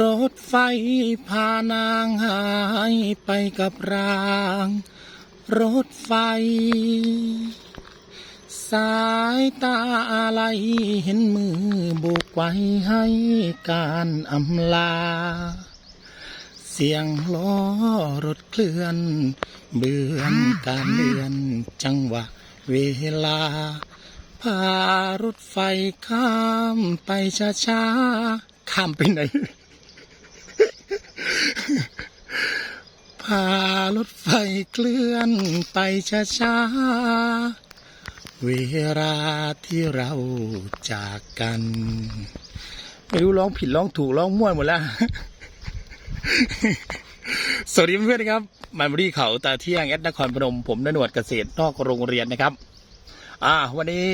รถไฟพานางหายไปกับราง รถไฟ สายตาอะไรเห็นมือโบกไว้ให้การอำลา เสียงล้อรถเคลื่อน เบือนการเลื่อนจังหวะเวลา พารถไฟข้ามไปช้าๆข้ามไปไหน พารถไฟเคลื่อนไปช้าๆ เวลาที่เราจากกัน ไม่รู้ร้องผิดร้องถูกร้องม่วนหมดแล้ว สวัสดีเพื่อนๆนะครับมันบรีเขาตาเที่ยงแอดนครพนม ผมนนวดเกษตรนอกโรงเรียนนะครับ อ่า วันนี้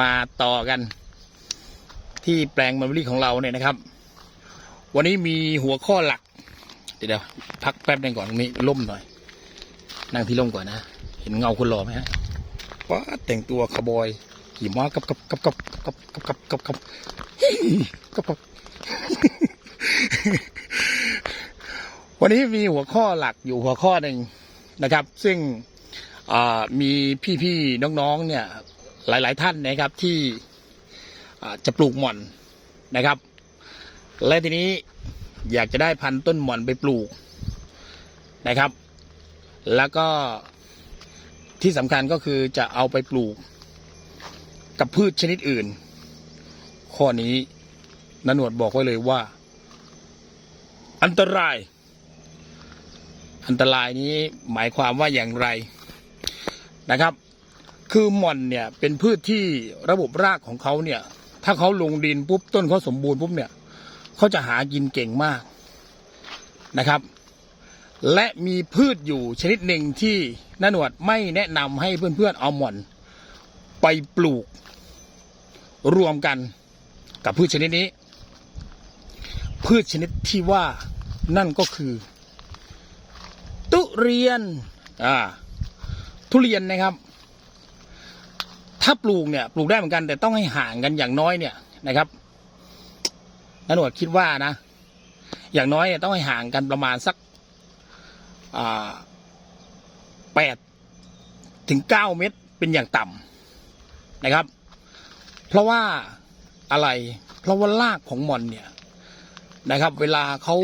มาต่อกัน ที่แปลงมันบรีของเราเนี่ยนะครับ วันนี้มีหัวข้อหลัก เดี๋ยวพักแป๊บนึงก่อนมีล่มหน่อย นั่งที่ล่มก่อนนะ เห็นเงาคนหล่อไหมฮะว้าแต่งตัวคาวบอยขี่ม้ากับกับกับกับกับกับกับกับกับกับกับวันนี้มีหัวข้อหลักอยู่หัวข้อหนึ่งนะครับ ซึ่งมีพี่ๆน้องๆเนี่ย หลาย ๆ ท่านนะครับที่จะปลูกหม่อนนะครับ และทีนี้ อยากจะได้พันธุ์ต้นหม่อนไปปลูกนะครับ แล้วก็ที่สำคัญก็คือจะเอาไปปลูก กับพืชชนิดอื่น ข้อนี้นหนวดบอกไว้เลยว่า อันตราย อันตรายนี้หมายความว่าอย่างไรนะครับ คือหม่อนเนี่ยเป็นพืชที่ระบบรากของเขาเนี่ย ถ้าเขาลงดินปุ๊บต้นเขาสมบูรณ์ปุ๊บเนี่ย เขาจะหากินเก่งมากนะครับ และมีพืชอยู่ชนิดหนึ่งที่นหนวดไม่แนะนำให้เพื่อนๆเอาหม่อน ไปปลูก รวมกันกับพืชชนิดนี้ พืชชนิดที่ว่านั่นก็คือทุเรียนอ่าทุเรียนนะครับ ถ้าปลูกเนี่ยปลูกได้เหมือนกัน แต่ต้องให้ห่างกันอย่างน้อยเนี่ยนะครับ นหนวดคิดว่านะ อย่างน้อยเนี่ยต้องให้ห่างกันประมาณสักแปดถึงเก้าเมตรเป็นอย่างต่ำนะครับ เพราะว่าอะไรเพราะว่ารากของมอนเนี่ยนะครับ เวลาเขา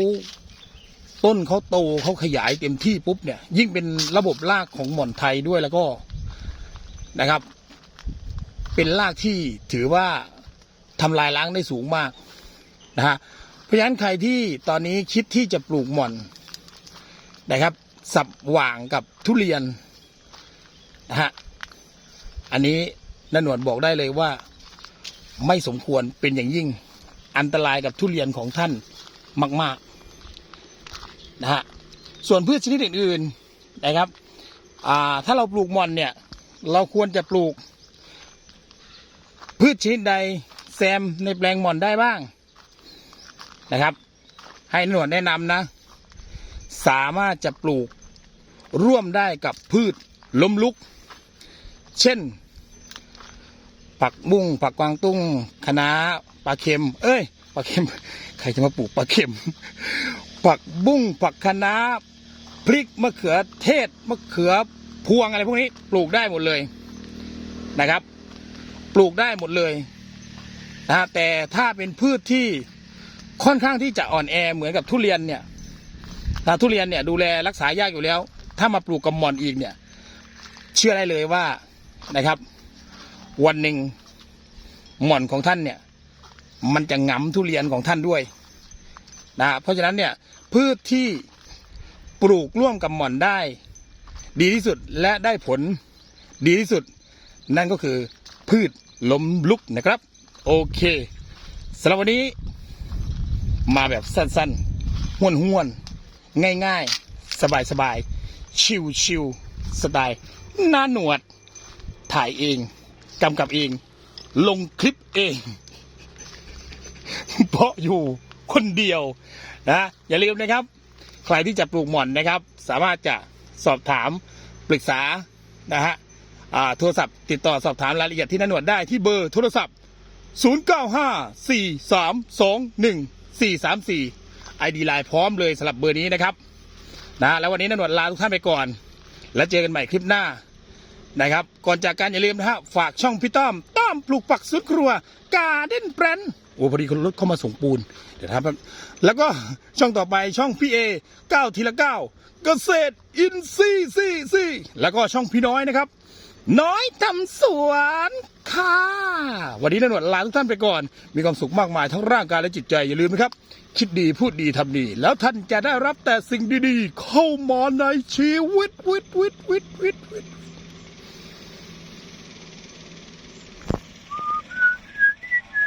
ต้นเขาโตเขาขยายเต็มที่ปุ๊บเนี่ย ยิ่งเป็นระบบรากของหม่อนไทยด้วยแล้วก็นะครับ เป็นรากที่ถือว่าทำลายล้างได้สูงมาก นะฮะเพราะฉะนั้นใครที่ตอนนี้คิดที่จะปลูกหม่อนนะครับ สับหว่างกับทุเรียนนะฮะอันนี้นหนวดบอกได้เลยว่าไม่สมควรเป็นอย่างยิ่งอันตรายกับทุเรียนของท่านมาก ๆ นะฮะ ส่วนพืชชนิดอื่น ๆ นะครับ อ่า ถ้าเราปลูกหม่อนเนี่ย เราควรจะปลูก พืชชนิดใดแซมในแปลงหม่อนได้บ้าง นะครับ ให้หนวดแนะนำนะ สามารถจะปลูกร่วมได้กับพืชล้มลุก เช่น ผักบุ้งผักกวางตุ้งคะน้าปลาเค็ม เอ้ยปลาเค็ม ใครจะมาปลูกปลาเค็ม ผักบุ้งผักคะน้าพริกมะเขือเทศมะเขือพวงอะไรพวกนี้ปลูกได้หมดเลยนะครับ ปลูกได้หมดเลยนะฮะแต่ถ้าเป็นพืชที่ ค่อนข้างที่จะอ่อนแอเหมือนกับทุเรียนเนี่ยถ้าทุเรียนเนี่ย ดูแลรักษายากอยู่แล้ว ถ้ามาปลูกกับหม่อนอีกเนี่ย เชื่อได้เลยว่านะครับ วันหนึ่งหม่อนของท่านเนี่ย มันจะหงำทุเรียนของท่านด้วยนะเพราะฉะนั้นเนี่ยพืชที่ปลูกร่วมกับหม่อนได้ ดีที่สุดและได้ผลดีที่สุด นั่นก็คือพืชล้มลุกนะครับ โอเคสำหรับวันนี้ มาแบบสั้นๆห้วนห้วนๆง่ายๆ สบายๆ ชิวๆสไตล์หน้าหนวด ถ่ายเองกำกับเอง ลงคลิปเอง เพราะอยู่คนเดียวนะอย่าลืมนะครับ ใครที่จะปลูกหม่อนนะครับ สามารถจะสอบถามปรึกษานะฮะโทรศัพท์ติดต่อสอบถามรายละเอียดที่นันหนวดได้ที่เบอร์โทรศัพท์ 0 9 5 4 3 2 1 4 3 4 ID ไลน์พร้อมเลยสำหรับเบอร์นี้นะครับนะแล้ววันนี้นนวดลาทุกท่านไปก่อน แล้วเจอกันใหม่คลิปหน้านะครับ ก่อนจากการอย่าลืมนะฮะฝากช่องพี่ต้อมต้อมปลูกปักสุดครัวกาเด้นแบรนด์โอ้พอดีคนรถเข้ามาส่งปูนเดี๋ยวนะครับแล้วก็ช่องต่อไปช่องพี่เอเก้าทีละเก้าเกษตรอินทรีซีซีแล้วก็ช่องพี่น้อยนะครับ น้อยทำสวนค่ะ วันนี้นนวดลาทุกท่านไปก่อน มีความสุขมากมายทั้งร่างกายและจิตใจ อย่าลืมนะครับ คิดดีพูดดีทำดี แล้วท่านจะได้รับแต่สิ่งดีๆ เข้ามาในชีวิตวิตวิตวิตวิตวิต